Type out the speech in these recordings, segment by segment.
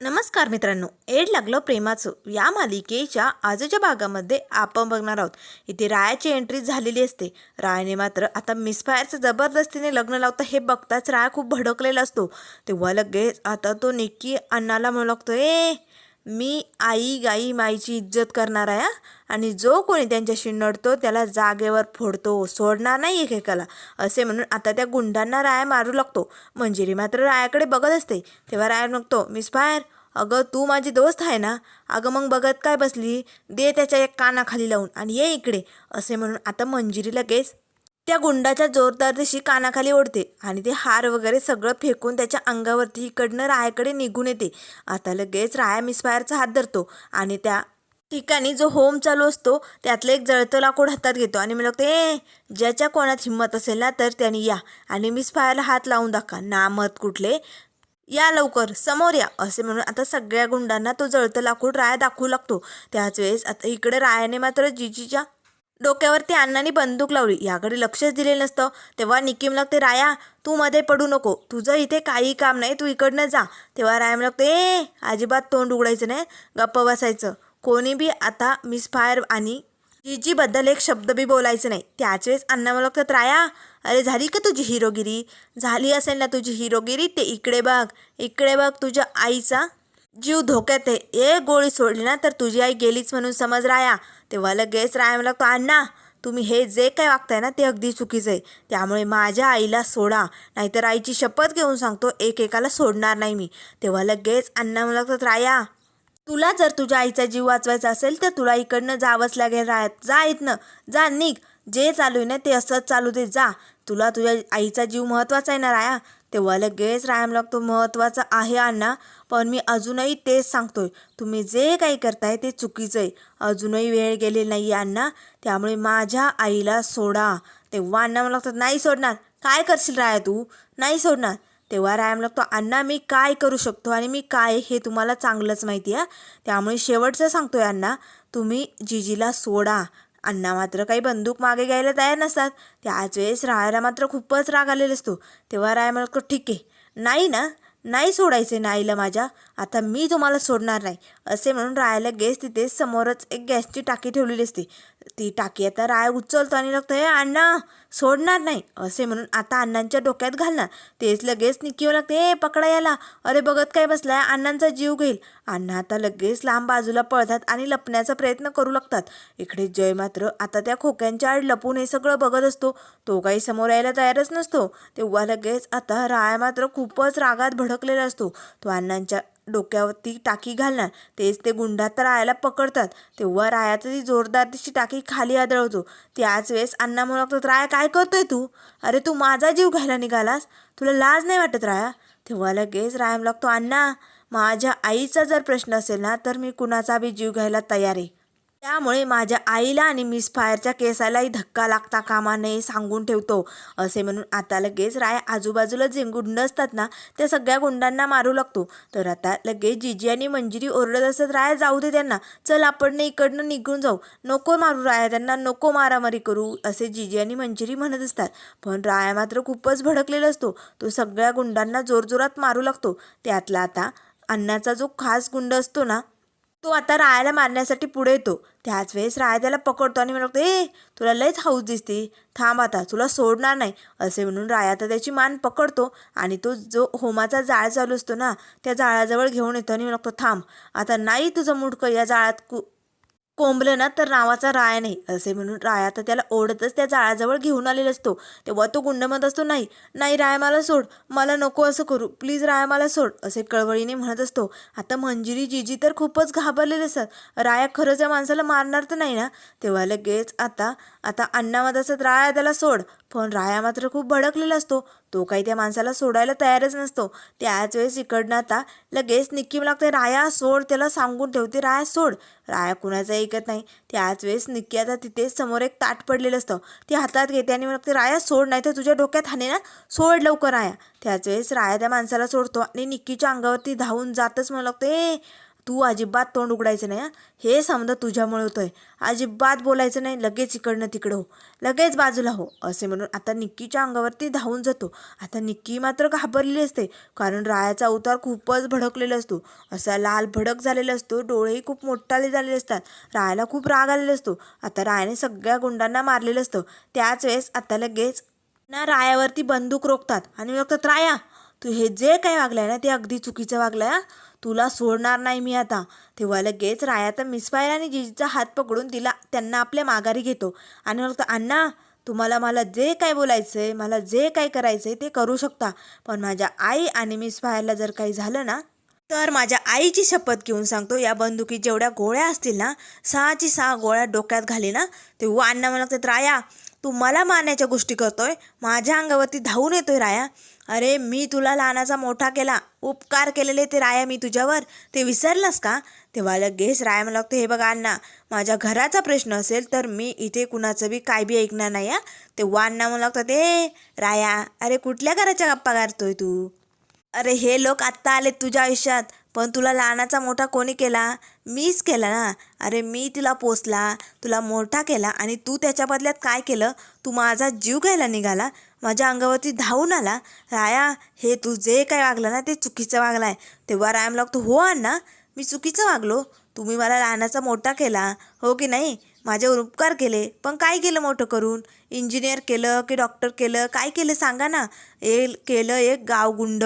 नमस्कार मित्रांनो एड लागलं प्रेमाचं. या मालिकेच्या आजच्या भागामध्ये आपण बघणार आहोत. इथे रायाची एंट्री झालेली असते. रायाने मात्र आता मिसफायरचं जबरदस्तीने लग्न लावतं हे बघताच राया खूप भडकलेला असतो. तेव्हा लगेच आता तो निक्की अण्णाला म्हणू लागतो ए मी आई गाई माईची इज्जत करणार आहे हा. आणि जो कोणी त्यांच्याशी नडतो त्याला जागेवर फोडतो सोडणार नाही एकेकाला. असे म्हणून आता त्या गुंडांना राया मारू लागतो. मंजिरी मात्र रायाकडे बघत असते. तेव्हा राया म्हणतो मिस फायर अगं तू माझी दोस्त आहे ना? अगं मग बघत काय बसली? दे त्याच्या एक कानाखाली लावून आणि ये इकडे. असे म्हणून आता मंजिरी लगेच त्या गुंडाच्या जोरदार दिशी कानाखाली ओढते आणि ते हार वगैरे सगळं फेकून त्याच्या अंगावरती इकडनं रायाकडे निघून येते. आता लगेच राया मिसफायरचा हात धरतो आणि त्या ठिकाणी जो होम चालू असतो त्यातलं एक जळतं लाकूड हातात घेतो आणि मला ए ज्याच्या कोणात हिंमत असेल ना तर त्यांनी या आणि मिसफायरला हात लावून दाखवा. नामत कुठले या लवकर समोर या असे म्हणून आता सगळ्या गुंडांना तो जळतं लाकूड राया दाखवू लागतो. त्याच वेळेस आता इकडे रायाने मात्र जिजीच्या डोक्यावरती अण्णाने बंदूक लावली. याकडे लक्षच दिलेलं नसतं. तेव्हा निकीम लागते राया तू मध्ये पडू नको. तुझं इथे काही काम नाही. तू इकडनं जा. तेव्हा राया लागते ए अजिबात तोंड उघडायचं नाही. गप्प बसायचं. कोणी बी आता मिसफायर आणि जीजीबद्दल एक शब्द बी बोलायचं नाही. त्याच वेळेस अण्णा मला लागतात राया अरे झाली का तुझी हिरोगिरी? झाली असेल ना तुझी हिरोगिरी? ते इकडे बघ. इकडे बघ तुझ्या आईचा जीव धोक्यात आहे. ए गोळी सोडली ना तर तुझी आई गेलीच म्हणून समज राया. तेव्हा लगेच राया मला लागतो अण्णा तुम्ही हे जे काय वागताय ना ते अगदी चुकीचं आहे. त्यामुळे माझ्या आईला सोडा नाहीतर आईची शपथ घेऊन सांगतो एकेकाला सोडणार नाही मी. तेव्हा लगेच अण्णा मला लागतात राया तुला जर तुझ्या आईचा जीव वाचवायचा असेल तर तुला इकडनं जावंच लागेल राहत जा इथनं जा निघ. जे चालू आहे ना ते असंच चालू दे जा. तुला तुझ्या आईचा जीव महत्त्वाचा आहे ना राया? तेव्हा लगेच रायम लागतो महत्त्वाचा आहे अण्णा. पण मी अजूनही तेच सांगतोय. तुम्ही जे काही करताय ते चुकीचं आहे. अजूनही वेळ गेलेली नाही आहे अण्णा. त्यामुळे माझ्या आईला सोडा. तेव्हा अण्णा मला लागतात नाही सोडणार. काय करशील राया तू? नाही सोडणार. तेव्हा रायाम लागतो अण्णा मी काय करू शकतो आणि मी काय हे तुम्हाला चांगलंच माहिती आहे त्यामुळे शेवटचं सांगतोय अण्णा तुम्ही जिजीला सोडा. अण्णा मात्र काही बंदूक मागे घ्यायला तयार नसतात. त्याच वेळेस रायाला मात्र खूपच राग आलेला असतो. तेव्हा राय म्हणतो ठीक आहे. नाही ना? नाही सोडायचे नाईला माझ्या. आता मी तुम्हाला सोडणार नाही. असे म्हणून रायाला गॅस तिथे समोरच एक गॅसची टाकी ठेवलेली असते. ती टाकी आता राय उचलतो आणि लागतो हे अण्णा सोडणार नाही. असे म्हणून आता अण्णांच्या डोक्यात घालणार. तेच लगेच निकीव लागते हे पकडा याला. अरे बघत काय बसलाय? अण्णांचा जीव घेईल. अण्णा आता लगेच लांब बाजूला पळतात आणि लपण्याचा प्रयत्न करू लागतात. इकडे जय मात्र आता त्या खोक्यांच्या आड लपून हे सगळं बघत असतो. तो काही समोर यायला तयारच नसतो. तेव्हा लगेच आता राय मात्र खूपच रागात भडकलेला असतो. तो अण्णांच्या डोक्यावरती टाकी घालणार. तेच ते गुंडात तर रायाला पकडतात. तेव्हा रायाचं ती जोरदार तिची टाकी खाली आदळवतो. त्याच वेळेस अण्णा म्हणतो राया काय करतोय तू? अरे तू माझा जीव घ्यायला निघालास? तुला लाज नाही वाटत राया? तेव्हा लगेच रायाम लागतो अण्णा माझ्या आईचा जर प्रश्न असेल ना तर मी कुणाचा बी जीव घ्यायला तयार आहे. त्यामुळे माझ्या आईला आणि मिस फायरच्या केसालाही धक्का लागता कामा नये सांगून ठेवतो असे म्हणून आता लगेच राय आजूबाजूला जे गुंड असतात ना त्या सगळ्या गुंडांना मारू लागतो. तर आता लगेच जिजी आणि मंजिरी ओरडत असतात राय जाऊ दे त्यांना. चल आपण इकडनं निघून जाऊ. नको मारू राया त्यांना नको मारामारी करू असे जिजी आणि मंजिरी म्हणत असतात. पण राया मात्र खूपच भडकलेला असतो. तो सगळ्या गुंडांना जोरजोरात मारू लागतो. त्यातला आता अण्णाचा जो खास गुंड असतो ना तो आता रायाला मारण्यासाठी पुढे येतो. त्याच वेळेस राया त्याला पकडतो आणि म्हणतो ए तुला लयच हाऊस दिसते. थांब आता तुला सोडणार नाही. असे म्हणून राया तर त्याची मान पकडतो आणि तो जो होमाचा जाळ चालू असतो ना त्या जाळाजवळ घेऊन येतो आणि म्हणतो थांब आता नाही तुझं मुडकं या जाळात कु कोंबलं ना तर नावाचा राया नाही. असे म्हणून राया तर त्याला ओढतच त्या जाळ्याजवळ घेऊन आलेला असतो. तेव्हा तो गुंड म्हणत असतो नाही नाही राया मला सोड. मला नको असं करू. प्लीज राया मला सोड असे कळवळीने म्हणत असतो. आता मंजिरी जीजी तर खूपच घाबरलेले असतात. राया खरंच या माणसाला मारणार तर नाही ना? तेव्हा लगेच आता आता अण्णा मत असत राया त्याला सोड. पण राया मात्र खूप भडकलेला असतो. तो काही त्या माणसाला सोडायला तयारच नसतो. त्याच वेळेस इकडनं आता लगेच निक्कीम लागते राया सोड त्याला सांगून ठेवते राया सोड. राया कुणाचं ऐकत नाही. त्याच वेळेस निक्की आता तिथेच समोर एक ताट पडलेलं असतं. ते हातात घेते आणि लागते राया सोड नाही तर तुझ्या डोक्यात हाणे ना. सोड लवकर राया. त्याच वेळेस राया त्या माणसाला सोडतो आणि निक्कीच्या अंगावरती धावून जातच मला लागतो ए तू अजिबात तोंड उघडायचं नाही हे? समजा तुझ्यामुळे होतंय. अजिबात बोलायचं नाही लगेच इकडनं तिकडं हो. लगेच बाजूला हो. असे म्हणून आता निक्कीच्या अंगावरती धावून जातो. आता निक्की मात्र घाबरलेली असते. कारण रायाचा उतार खूपच भडकलेला असतो. असा लाल भडक झालेला असतो. डोळेही खूप मोठाले झालेले असतात. रायाला खूप राग आलेला असतो. आता रायाने सगळ्या गुंडांना मारलेलं असतं. त्याच वेळेस आता लगेच ना रायावरती बंदूक रोखतात. आणि रोखतात राया तू हे जे काही वागलंय ना ते अगदी चुकीचं वागलंय हं. तुला सोडणार नाही मी आता. तेव्हा लगेच राया तर मिसफायर आणि जिजीचा हात पकडून तिला त्यांना आपल्या माघारी घेतो. आणि म्हणतो अण्णा तुम्हाला मला जे काय बोलायचं आहे मला जे काय करायचं आहे ते करू शकता. पण माझ्या आई आणि मिसफायरला जर काही झालं ना तर माझ्या आईची शपथ घेऊन सांगतो. या बंदुकीत जेवढ्या गोळ्या असतील ना सहाची सहा गोळ्या डोक्यात घाली ना तेव्हा अण्णा मला म्हणतात राया तू मला मारण्याच्या गोष्टी करतोय माझ्या अंगावरती धावून येतोय राया. अरे मी तुला लहानाचा मोठा केला उपकार केलेले ते राया मी तुझ्यावर. ते विसरलास का? तेव्हा लगेच राया मला लागतं हे बघा अण्णा माझ्या घराचा प्रश्न असेल तर मी इथे कुणाचं बी काय बी ऐकणार नाही या तेव्हा अण्णा मला लागतं ते राया अरे कुठल्या घराच्या गप्पा काढतोय तू? अरे हे लोक आत्ता आले तुझ्या आयुष्यात. पण तुला लहानाचा मोठा कोणी केला? मीच केला ना. अरे मी तिला पोचला तुला मोठा केला आणि तू त्याच्या बदल्यात काय केलं? तू माझा जीव घ्यायला निघाला. माझ्या अंगावरती धावून आला. राया हे तू जे काय वागलं ना ते चुकीचं वागलं आहे तेव्हा राया मला लागतो हो अण्णा मी चुकीचं वागलो. तुम्ही मला लहानाचा मोठा केला. हो की नाही? माझ्यावर उपकार केले. पण काय केलं मोठं करून? इंजिनियर केलं की डॉक्टर केलं काय केलं सांगा ना. ए केलं एक गावगुंड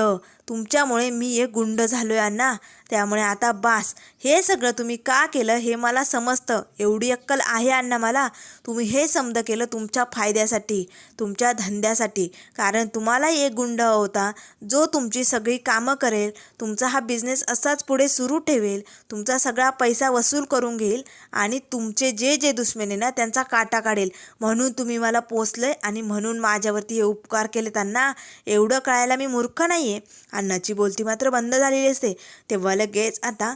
तुमच्यामुळे मी एक गुंड झालो आहे अण्णा. त्यामुळे आता बास. हे सगळं तुम्ही का केलं हे मला समजतं. एवढी अक्कल आहे अण्णा मला. तुम्ही हे समज केलं तुमच्या फायद्यासाठी तुमच्या धंद्यासाठी. कारण तुम्हाला एक गुंड होता जो तुमची सगळी कामं करेल तुमचा हा बिझनेस असाच पुढे सुरू ठेवेल तुमचा सगळा पैसा वसूल करून घेईल आणि तुमचे जे जे दुश्मन आहे ना त्यांचा काटा काढेल. म्हणून तुम्ही मला पोचलं आहे आणि म्हणून माझ्यावरती हे उपकार केले त्यांना एवढं कळायला मी मूर्ख नाही आहे अण्णाची बोलती मात्र बंद झालेली असते. तेव्हा लगेच आता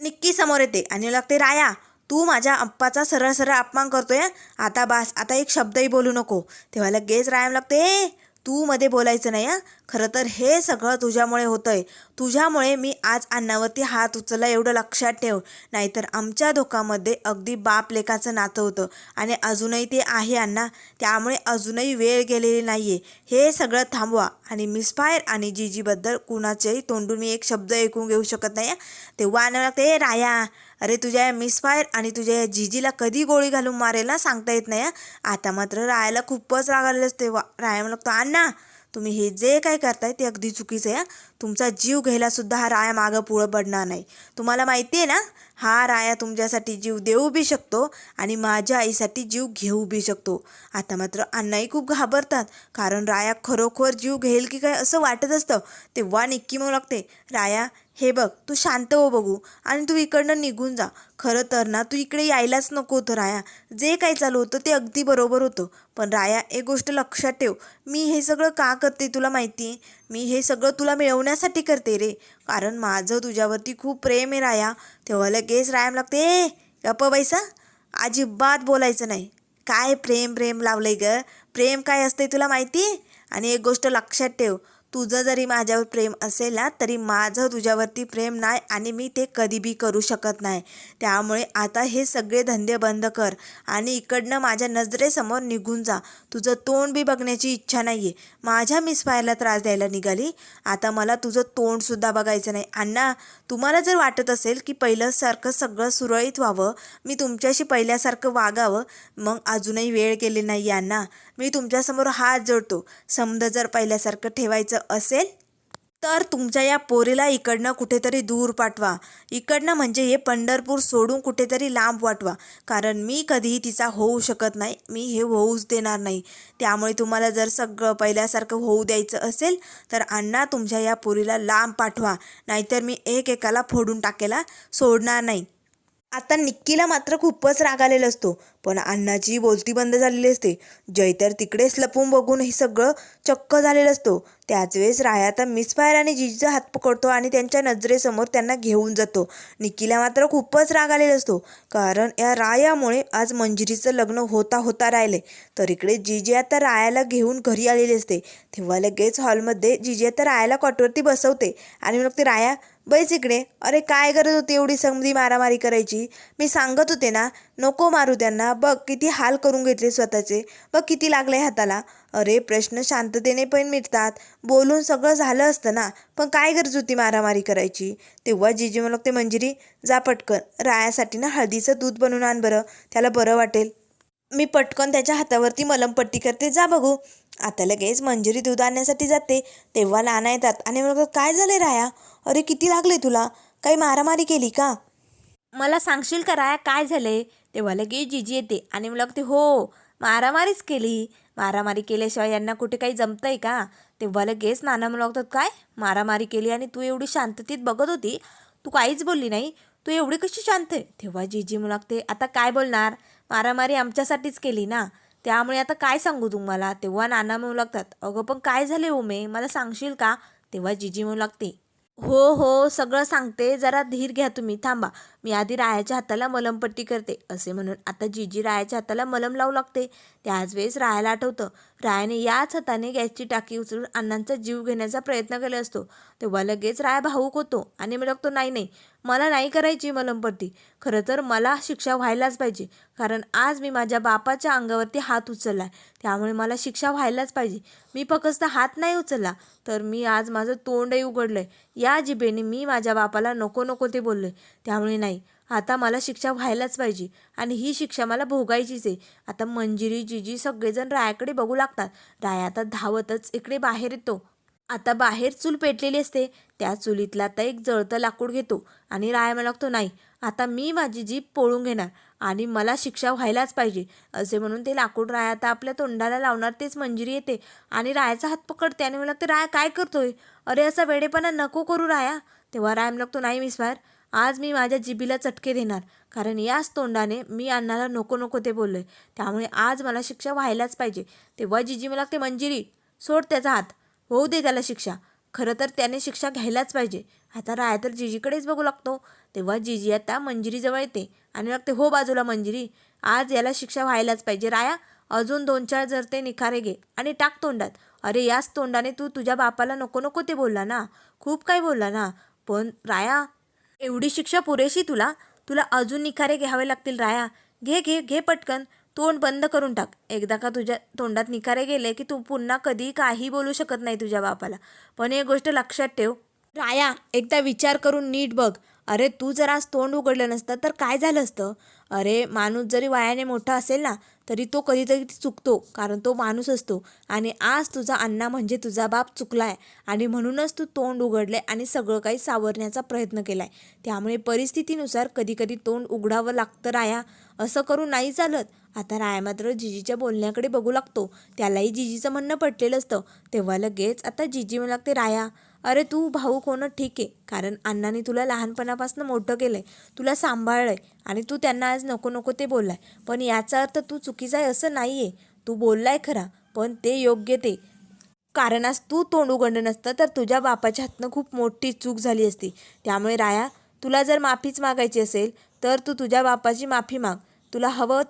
निक्की समोर येते आणि लागते राया तू माझ्या अप्पाचा सरळ सरळ अपमान करतोय आता बास आता एक शब्दही बोलू नको. तेव्हा लगेच रायाम लागते "ए, तू मध्ये बोलायचं नाही हां? खरं तर हे सगळं तुझ्यामुळे होतंय. तुझ्यामुळे मी आज अन्नावरती हात उचलला एवढं लक्षात ठेव. नाहीतर आमच्या धोकामध्ये अगदी बाप लेखाचं नातं होतं. आणि अजूनही ते आहे अण्णा. त्यामुळे अजूनही वेळ गेलेली नाही आहे हे सगळं थांबवा. आणि मिसफायर आणि जीजीबद्दल कुणाच्याही तोंडून मी एक शब्द ऐकून घेऊ शकत नाही तेव्हा आणावं लागतं "ए, राया. अरे तुझ्या या मिसफायर आणि तुझ्या या जीजीला कधी गोळी घालून मारेल ना सांगता येत नाही आता मात्र रायाला खूपच राग असते वा राया मला लागतो अण्णा तुम्ही हे जे काय करताय ते अगदी चुकीचं आहे तुमचा जीव घ्यायला सुद्धा हा राया मागं पुढं पडणार नाही. तुम्हाला माहिती आहे ना हा राया तुमच्यासाठी जीव देऊ बी शकतो आणि माझ्या आईसाठी जीव घेऊ बी शकतो. आता मात्र अण्णाही खूप घाबरतात कारण राया खरोखर जीव घेईल की काय असं वाटत असतं. तेव्हा निक्की मग लागते राया हे बघ तू शांत हो बघू आणि तू इकडनं निघून जा. खरं तर ना तू इकडे यायलाच नको होतं राया. जे काही चालू होतं ते अगदी बरोबर होतं. पण राया एक गोष्ट लक्षात ठेव. मी हे सगळं का करते तुला माहिती? आहे मी हे सगळं तुला मिळवण्यासाठी करते रे. कारण माझं तुझ्यावरती खूप प्रेम आहे राया. तेव्हा लगेच रायाम लागते "ए, गप्प बैसा अजिबात बोलायचं नाही. काय प्रेम प्रेम लावलंय ग? प्रेम काय असते तुला माहिती? आणि एक गोष्ट लक्षात ठेव. तुझं जरी माझ्यावर प्रेम असेल ना तरी माझं तुझ्यावरती प्रेम नाही आणि मी ते कधी बी करू शकत नाही. त्यामुळे आता हे सगळे धंदे बंद कर आणि इकडनं माझ्या नजरेसमोर निघून जा. तुझं तोंड बी बघण्याची इच्छा नाही आहे माझ्या मिसफायरला त्रास द्यायला निघाली. आता मला तुझं तोंडसुद्धा बघायचं नाही. अण्णा तुम्हाला जर वाटत असेल की पहिल्यासारखं सगळं सुरळीत व्हावं मी तुमच्याशी पहिल्यासारखं वागावं मग अजूनही वेळ गेली नाही अण्णा. मी तुमच्यासमोर हात जोडतो. समजा जर पहिल्यासारखं ठेवायचं असेल तर तुमच्या या पोरीला इकडनं कुठेतरी दूर पाठवा. इकडनं म्हणजे हे पंढरपूर सोडून कुठेतरी लांब पाठवा कारण मी कधीही तिचा होऊ शकत नाही मी हे होऊच देणार नाही. त्यामुळे तुम्हाला जर सगळं पहिल्यासारखं होऊ द्यायचं असेल तर अण्णा तुमच्या या पोरीला लांब पाठवा. नाहीतर मी एक एकाला फोडून टाकेला सोडणार नाही. आता निक्कीला मात्र खूपच राग आलेला असतो. पण अण्णाची बोलती बंद झालेली असते. जय तर तिकडेच लपून बघून हे सगळं चक्क झालेलं असतो. त्याच वेळेस राया आता मिसफायर आणि जिजीचा हात पकडतो आणि त्यांच्या नजरेसमोर त्यांना घेऊन जातो. निक्कीला मात्र खूपच राग आलेला असतो. कारण या रायामुळे आज मंजिरीचं लग्न होता होता राहिले. तर इकडे जिजी आता रायाला घेऊन घरी आलेली असते. तेव्हा लगेच हॉलमध्ये जिजी आता रायाला कॉटवरती बसवते. आणि मग ते राया बैस इकडे. अरे काय गरज होती एवढी समधी मारामारी करायची? मी सांगत होते ना नको मारू त्यांना. बघ किती हाल करून घेतले स्वतःचे. बघ किती लागले हाताला. अरे प्रश्न शांततेने पण मिटतात. बोलून सगळं झालं असतं ना पण काय गरज होती मारामारी करायची? तेव्हा जिजी म्हणलं ते मंजिरी जा पटकन. रायासाठी ना हळदीचं दूध बनवून आण बरं. त्याला बरं वाटेल. मी पटकन त्याच्या हातावरती मलमपट्टी करते. जा बघू. आता लगेच मंजुरी दूध आणण्यासाठी जाते. तेव्हा लहान येतात आणि म्हणतात काय झाले राया? अरे किती लागले तुला? काही मारामारी केली का? मला सांगशील का राया काय झाले तेव्हा लगेच जिजी येते आणि मला ते हो मारामारीच केली. मारामारी केल्याशिवाय यांना कुठे काही जमतंय का? तेव्हा लगेच नाना मला लागतात काय? मारामारी केली आणि तू एवढी शांततेत बघत होती? तू काहीच बोलली नाही. तू एवढी कशी शांत आहे? तेव्हा जीजी मला लागते आता काय बोलणार? मारामारी आमच्यासाठीच केली ना. त्यामुळे आता काय सांगू तुम्हाला? तेव्हा नाना म्हणू लागतात अगं पण काय झाले उमे? मला सांगशील का? तेव्हा जीजी म्हणू लागते हो हो सगळं सांगते. जरा धीर घ्या तुम्ही. थांबा. मी आधी रायाच्या हाताला मलमपट्टी करते असे म्हणून आता जीजी रायाच्या हाताला मलम लावू लागते. त्याच वेळेस रायाला आठवतं. रायाने याच हाताने गॅसची टाकी उचलून अण्णांचा जीव घेण्याचा प्रयत्न केला असतो. तेव्हा लगेच राया भाऊक होतो आणि मी लागतो नाही नाही मला नाही करायची मलमपट्टी. खरं तर मला शिक्षा व्हायलाच पाहिजे. कारण आज मी माझ्या बापाच्या अंगावरती हात उचलला आहे त्यामुळे मला शिक्षा व्हायलाच पाहिजे. मी फक्त हात नाही उचलला तर मी आज माझं तोंडही उघडलं आहे या जिभेने मी माझ्या बापाला नको नको ते बोललो. त्यामुळे नाही आता मला शिक्षा व्हायलाच पाहिजे. आणि ही शिक्षा मला भोगायचीच आहे. आता मंजिरी जिजी सगळेजण रायाकडे बघू लागतात. राया आता धावतच इकडे बाहेर येतो. आता बाहेर चूल पेटलेली असते. त्या चुलीतला आता एक जळतं लाकूड घेतो. आणि राया मला लागतो नाही आता मी माझी जीभ पोळून घेणार. आणि मला शिक्षा व्हायलाच पाहिजे. असे म्हणून ते लाकूड राया आता आपल्या तोंडाला लावणार. तेच मंजिरी येते. आणि रायाचा हात पकडते आणि मला लागते राया काय करतोय? अरे असा वेडेपणा नको करू राया. तेव्हा राया मला लागतो नाही मिस बाहेर. आज मी माझ्या जिबीला चटके देणार. कारण याच तोंडाने मी अण्णाला नको नको ते बोललोय. त्यामुळे आज मला शिक्षा व्हायलाच पाहिजे. तेव्हा जिजी मला लागते मंजिरी सोड त्याचा हात. होऊ दे त्याला शिक्षा. खरं तर त्याने शिक्षा घ्यायलाच पाहिजे. आता राया तर जिजीकडेच बघू लागतो. तेव्हा जिजी आता मंजिरीजवळ येते आणि लागते हो बाजूला मंजिरी आज याला शिक्षा व्हायलाच पाहिजे. राया अजून दोन चार जर ते निखारे घे आणि टाक तोंडात. अरे याच तोंडाने तू तुझ्या बापाला नको नको ते बोलला ना. खूप काही बोलला ना. पण राया एवढी शिक्षा पुरेशी तुला? तुला अजून निखारे घ्यावे लागतील राया. घे घे घे पटकन. तोंड बंद करून टाक. एकदा का तुझ्या तोंडात निखारे गेले की तू पुन्हा कधी काही बोलू शकत नाही तुझ्या बापाला. पण एक गोष्ट लक्षात ठेव. राया एकदा विचार करून नीट बघ. अरे तू जर आज तोंड उघडलं नसतं तर काय झालं असतं? अरे माणूस जरी वयाने मोठा असेल ना तरी तो कधीतरी चुकतो कारण तो माणूस असतो. आणि आज तुझा अण्णा म्हणजे तुझा बाप चुकला आहे आणि म्हणूनच तू तोंड उघडले आणि सगळं काही सावरण्याचा प्रयत्न केला आहे त्यामुळे परिस्थितीनुसार कधीकधी तोंड उघडावं लागतं राया. असं करून नाही चालत. आता राया मात्र जिजीच्या बोलण्याकडे बघू लागतो. त्यालाही जिजीचं म्हणणं पटलेलं असतं. तेव्हा लगेच आता जिजी म्हणू लागते राया अरे तू भाऊ होणं ठीक आहे. कारण अण्णाने तुला लहानपणापासून मोठं केलं आहे तुला सांभाळलं आहे आणि तू त्यांना आज नको नको ते बोललाय. पण याचा अर्थ तू चुकीचा आहे असं नाही आहे तू बोललाय खरा पण ते योग्य ते. कारण आज तू तोंड उघडलं नसतं तर तुझ्या बापाच्या हातनं खूप मोठी चूक झाली असती. त्यामुळे राया तुला जर माफीच मागायची असेल तर तू तुझ्या बापाची माफी माग. तुला हवं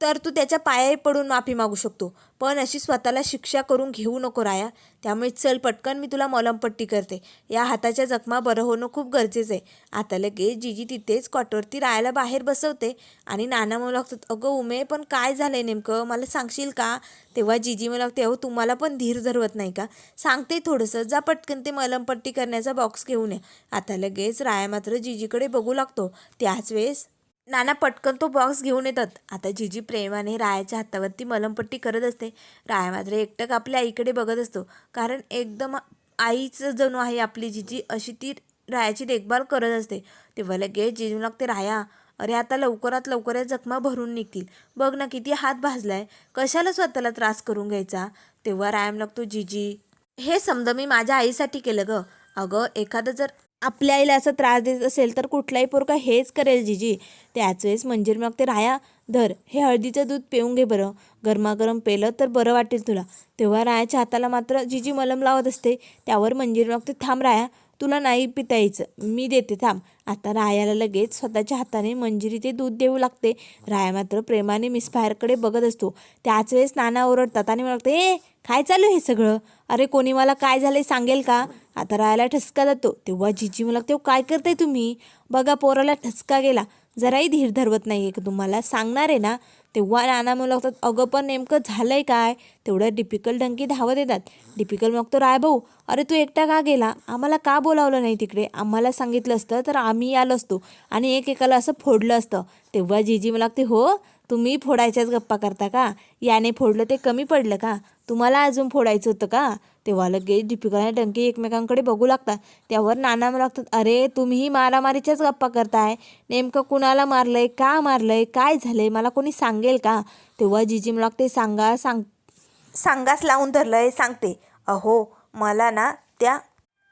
तर तू त्याच्या पायाही पडून माफी मागू शकतो. पण अशी स्वतःला शिक्षा करून घेऊ नको राया. त्यामुळे चल पटकन मी तुला मलमपट्टी करते. या हाताच्या जखमा बरं होणं खूप गरजेचं आहे. आता लगेच जिजी तिथेच कॉटवरती रायाला बाहेर बसवते. आणि नाना मला लागतात अगं उमे पण काय झालंय नेमकं? मला सांगशील का? तेव्हा जिजी मला लागते अहो तुम्हाला पण धीर धरवत नाही का? सांगते थोडंसं. जा पटकन ते मलमपट्टी करण्याचा बॉक्स घेऊन या. आता लगेच राया मात्र जिजीकडे बघू लागतो. त्याच वेळेस नाना पटकन तो बॉक्स घेऊन येतात. आता जिजी प्रेमाने रायाच्या हातावरती मलमपट्टी करत असते. राया मात्र एकटक आपल्या आईकडे बघत असतो. कारण एकदम आईचं जणू आहे आपली जिजी अशी ती रायाची देखभाल करत असते. तेव्हा लगेच जिजू लागते राया अरे आता लवकरात लवकर या जखमा भरून निघतील. बघ ना किती हात भाजलाय. कशाला स्वतःला त्रास करून घ्यायचा? तेव्हा रायाम लागतो जिजी हे समजा मी माझ्या आईसाठी केलं ग. अगं एखादं जर आपल्या आईला असा त्रास देत असेल तर कुठलाही पोरका हेच करेल जिजी. त्याच वेळेस मंजिरी मग ते राया धर हे हळदीचं दूध पिऊन घे बरं. गरमागरम पेलं तर बरं वाटेल तुला. तेव्हा रायाच्या हाताला मात्र जिजी मलम लावत असते. त्यावर मंजिरी मग ते थांब राया तुला नाही पिता यायचं. मी देते थांब. आता रायाला लगेच स्वतःच्या हाताने मंजिरी ते दूध देऊ लागते. राया मात्र प्रेमाने मिसफायरकडे बघत असतो. त्याच वेळेस नाना ओरडतात आणि म्हणते ए काय चालू हे सगळं? अरे कोणी मला काय झालं सांगेल का? आता रायाला ठसका जातो. तेव्हा जिजी मला तेव्हा काय करताय तुम्ही? बघा पोराला ठसका गेला. जराही धीर धरवत नाही आहे का तुम्हाला? सांगणार आहे ना? तेव्हा नाना मला लागतात अगं पण नेमकं झालं आहे काय? तेवढ्या डिपिकल डंकी धावत येतात. डिपिकल मग तो राय भाऊ अरे तू एकटा का गेला? आम्हाला का बोलावलं नाही तिकडे? आम्हाला सांगितलं असतं तर आम्ही आलो असतो आणि एकेकाला असं फोडलं असतं. तेव्हा जीजी मला लागते हो तुम्ही फोडायच्याच गप्पा करता का? याने फोडलं ते कमी पडलं का? तुम्हाला अजून फोडायचं होतं का? तेव्हा लगेच दीपिका आणि डंकी एकमेकांकडे बघू लागतात. त्यावर नाना लागतात अरे तुम्हीही मारामारीच्याच गप्पा करताय. नेमकं कुणाला मारलंय का मारलंय काय झालंय मला कोणी सांगेल का? तेव्हा जिजी मला लागते सांगा सांग सांगास लावून धरलंय सांगते. अहो मला ना त्या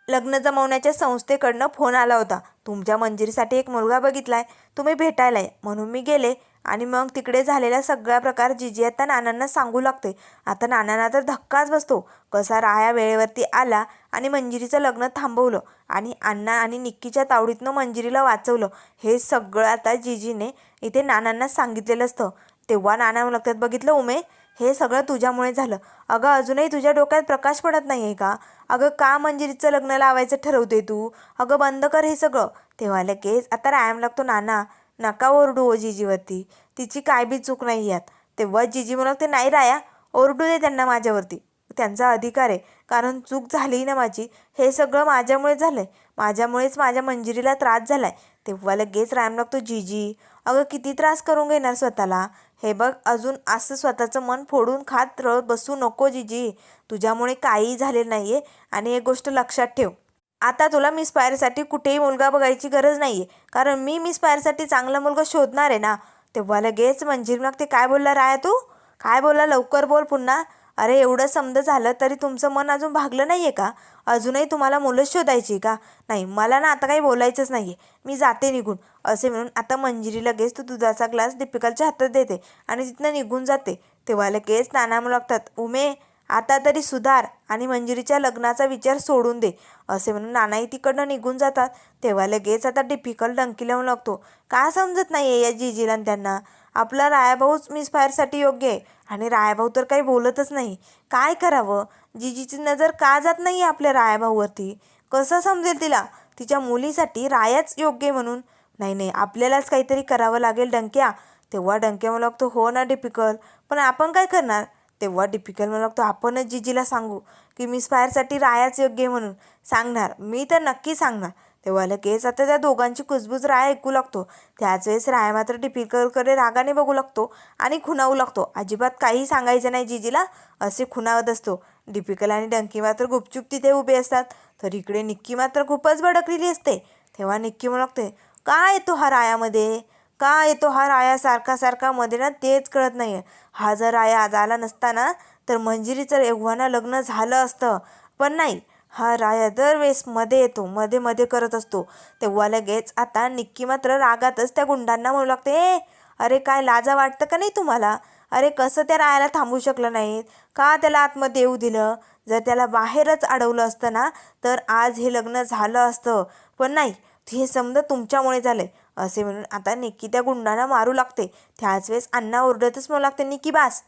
लग्न जमवण्याच्या संस्थेकडनं फोन आला होता. तुमच्या मंजिरीसाठी एक मुलगा बघितलाय. तुम्ही भेटायला आहे म्हणून मी गेले. आणि मग तिकडे झालेल्या सगळ्या प्रकार जिजी आता नानांना सांगू लागते आता नानांना तर धक्काच बसतो. कसा राया वेळेवरती आला आणि मंजिरीचं लग्न थांबवलं आणि अण्णा आणि निक्कीच्या तावडीतनं मंजिरीला वाचवलं. हे सगळं आता जिजीने इथे नानांना सांगितलेलं असतं. तेव्हा नाना लागतात बघितलं उमे हे सगळं तुझ्यामुळे झालं. अगं अजूनही तुझ्या डोक्यात प्रकाश पडत नाही आहे का? अगं का मंजिरीचं लग्न लावायचं ठरवते तू? अगं बंद कर हे सगळं. तेव्हा लगेच आता रायाम लागतो नाना नका ओरडू ओ जिजीवरती. तिची काय बी चूक नाही यात. तेव्हा जिजी म्हणत ते नाही राया ओरडू दे त्यांना माझ्यावरती. त्यांचा अधिकार आहे. कारण चूक झाली ना माझी. हे सगळं माझ्यामुळे झालं आहे माझ्यामुळेच माझ्या मंजिरीला त्रास झाला आहे तेव्हा लगेच राम लागतो जीजी अगं किती त्रास करून घेणार स्वतःला? हे बघ अजून असं स्वतःचं मन फोडून खात रळत बसू नको जीजी. तुझ्यामुळे काहीही झालेलं नाही आहे आणि एक गोष्ट लक्षात ठेव. आता तुला मिस फायरसाठी कुठेही मुलगा बघायची गरज नाही आहे कारण मी मिस फायरसाठी चांगला मुलगा शोधणार आहे ना. तेव्हा लगेच मंजीर मग ते काय बोलला राया तू? काय बोलला? लवकर बोल पुन्हा. अरे एवढं समज झालं तरी तुमचं मन अजून भागलं नाही आहे का? अजूनही तुम्हाला मुलं शोधायची का? नाही मला ना आता काही बोलायचंच नाही आहे मी जाते निघून. असे म्हणून आता मंजिरी लगेच तू दुधाचा ग्लास दीपिकाच्या हातात देते आणि तिथनं निघून जाते. तेव्हा लगेच नाना म्हणू लागतात उमे आता तरी सुधार आणि मंजिरीच्या लग्नाचा विचार सोडून दे असे म्हणून नानाही तिकडनं निघून जातात. तेव्हा लगेच आता डिफिकल्ट डंकी लावून लागतो. का समजत नाही आहे या जिजीला त्यांना? आपला रायाभाऊच मिस फायरसाठी योग्य आहे आणि रायाभाऊ तर काही बोलतच नाही. काय करावं? जिजीची नजर का जात नाही आहे आपल्या रायाभाऊवरती? कसं समजेल तिला? तिच्या मुलीसाठी रायाच योग्य आहे म्हणून. नाही नाही आपल्यालाच काहीतरी करावं लागेल डंक्या. तेव्हा डंक्या मला लागतो हो ना डिफिकल्ट. पण आपण काय करणार? तेव्हा डिफिकल्ट मला लागतो आपणच जिजीला सांगू की मिस फायरसाठी रायाच योग्य आहे म्हणून. सांगणार. मी तर नक्की सांगणार. तेव्हा लगेच आता त्या दोघांची कुजबूज राय ऐकू लागतो. त्याच वेळेस राय मात्र डिफिकल्टकडे रागाने बघू लागतो आणि खुणावू लागतो. अजिबात काही सांगायचं नाही जिजीला. असे खुणावत असतो. डिफिकल आणि डंकी मात्र गुपचूप तिथे उभे असतात. तर इकडे निक्की मात्र खूपच भडकलेली असते. तेव्हा निक्की म्हणू लागते का येतो हा रायामध्ये? का येतो हा राया सारखा सारखा मध्ये ना तेच कळत नाही हा जर राया आज आला नसता ना तर मंजिरीचं एव्हाना लग्न झालं असतं. पण नाही हा राया दरवेळेस मध्ये येतो मध्ये मध्ये करत असतो. तेव्हा लगेच आता निक्की मात्र रागातच त्या गुंडांना म्हणू लागते ए अरे काय लाजा वाटतं का नाही तुम्हाला? अरे कसं त्या रायाला थांबू शकलं नाहीत का त्याला आतमध्ये येऊ दिलं? जर त्याला बाहेरच अडवलं असतं ना तर आज हे लग्न झालं असतं. पण नाही हे समजा तुमच्यामुळे झालं आहे असे म्हणून आता निक्की त्या गुंडांना मारू लागते. त्याच वेळेस अण्णा ओरडतच म्हणू लागते निक्की बास.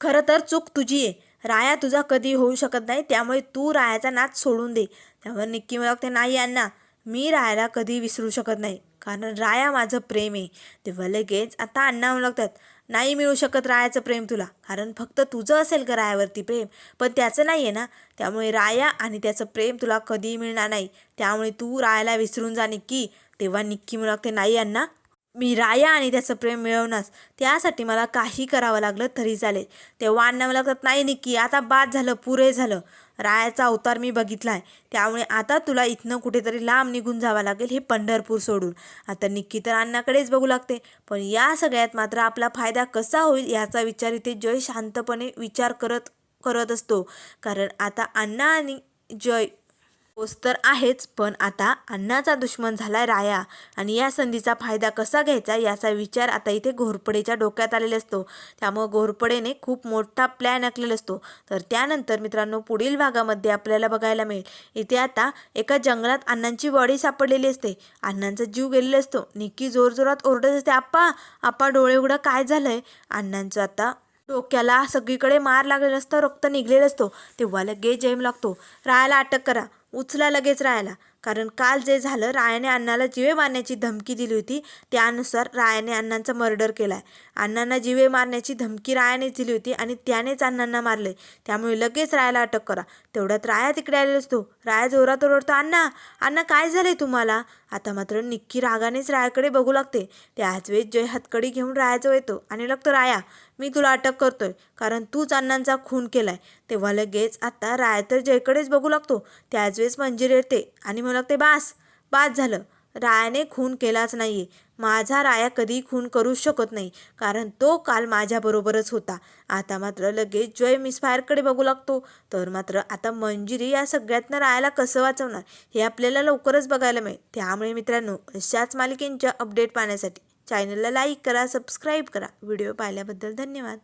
खरं तर चूक तुझी आहे. राया तुझा कधी होऊ शकत नाही त्यामुळे तू रायाचा नाच सोडून दे. त्यामुळे निक्की मला लागते नाही अण्णा मी रायाला कधी विसरू शकत नाही कारण राया माझं प्रेम आहे. तेव्हा लगेच आता अण्णा म्हणू लागतात नाही मिळू शकत रायाचं प्रेम तुला कारण फक्त तुझं असेल का रायावरती प्रेम पण त्याचं नाही आहे ना. त्यामुळे राया आणि त्याचं प्रेम तुला कधीही मिळणार नाही. त्यामुळे तू रायाला विसरून जा निक्की. तेव्हा निक्की म्हणू लागते नाही अण्णा मी राया आणि त्याचं प्रेम मिळवणार त्यासाठी मला काही करावं लागलं तरी चालेल. तेव्हा अण्णा मला लागतात नाही निक्की आता बाद झालं पुरे झालं. रायाचा अवतार मी बघितला आहे त्यामुळे आता तुला इथनं कुठेतरी लांब निघून जावं लागेल हे पंढरपूर सोडून. आता निक्की तर अण्णाकडेच बघू लागते. पण या सगळ्यात मात्र आपला फायदा कसा होईल याचा विचार इथे जय शांतपणे विचार करत करत असतो. कारण आता अण्णा आणि जय तोच तर आहेच पण आता अण्णाचा दुश्मन झालाय राया. आणि या संधीचा फायदा कसा घ्यायचा याचा विचार आता इथे घोरपडेच्या डोक्यात आलेला असतो. त्यामुळं घोरपडेने खूप मोठा प्लॅन आखलेला असतो. तर त्यानंतर मित्रांनो पुढील भागामध्ये आपल्याला बघायला मिळेल. इथे आता एका जंगलात अण्णांची बॉडी सापडलेली असते. अण्णांचा जीव गेलेला असतो. निक्की जोरजोरात ओरडत असते आप्पा आप्पा डोळे उघडं काय झालंय? अण्णांचं आता डोक्याला सगळीकडे मार लागलेला असतो रक्त निघलेला असतो. तेव्हा लगेच जैम लागतो. रायाला अटक करा. उचला लगेच राहायला. कारण काल जे झालं रायाने अण्णाला जिवे मारण्याची धमकी दिली होती त्यानुसार रायाने अण्णांचा मर्डर केला आहे अण्णांना जिवे मारण्याची धमकी रायानेच दिली होती आणि त्यानेच अण्णांना मारले त्यामुळे लगेच रायाला अटक करा. तेवढ्यात राया तिकडे आलेला असतो. राया जोरात ओरडतो अण्णा अण्णा काय झाले तुम्हाला? आता मात्र निक्की रागानेच रायाकडे बघू लागते. त्याच वेळेस जय हातकडी घेऊन रायाजवळ येतो आणि लागतो राया मी तुला अटक करतोय कारण तूच अण्णांचा खून केलाय. तेव्हा लगेच आता राया तर जयकडेच बघू लागतो. त्याच वेळेस मंजिरी येते. आणि म्हणू लागते बास बास झालं. रायाने खून केलाच नाही माझा राया कधी खून करू शकत नाही कारण तो काल माझ्याबरोबरच होता. आता मात्र लगेच जय मिसफायरकडे बघू लागतो. तर मात्र आता मंजिरी या सगळ्यातनं रायाला कसं वाचवणार हे आपल्याला लवकरच बघायला मिळेल. त्यामुळे मित्रांनो अशाच मालिकेंच्या अपडेट पाहण्यासाठी चॅनलला लाईक करा सबस्क्राईब करा. व्हिडिओ पाहिल्याबद्दल धन्यवाद.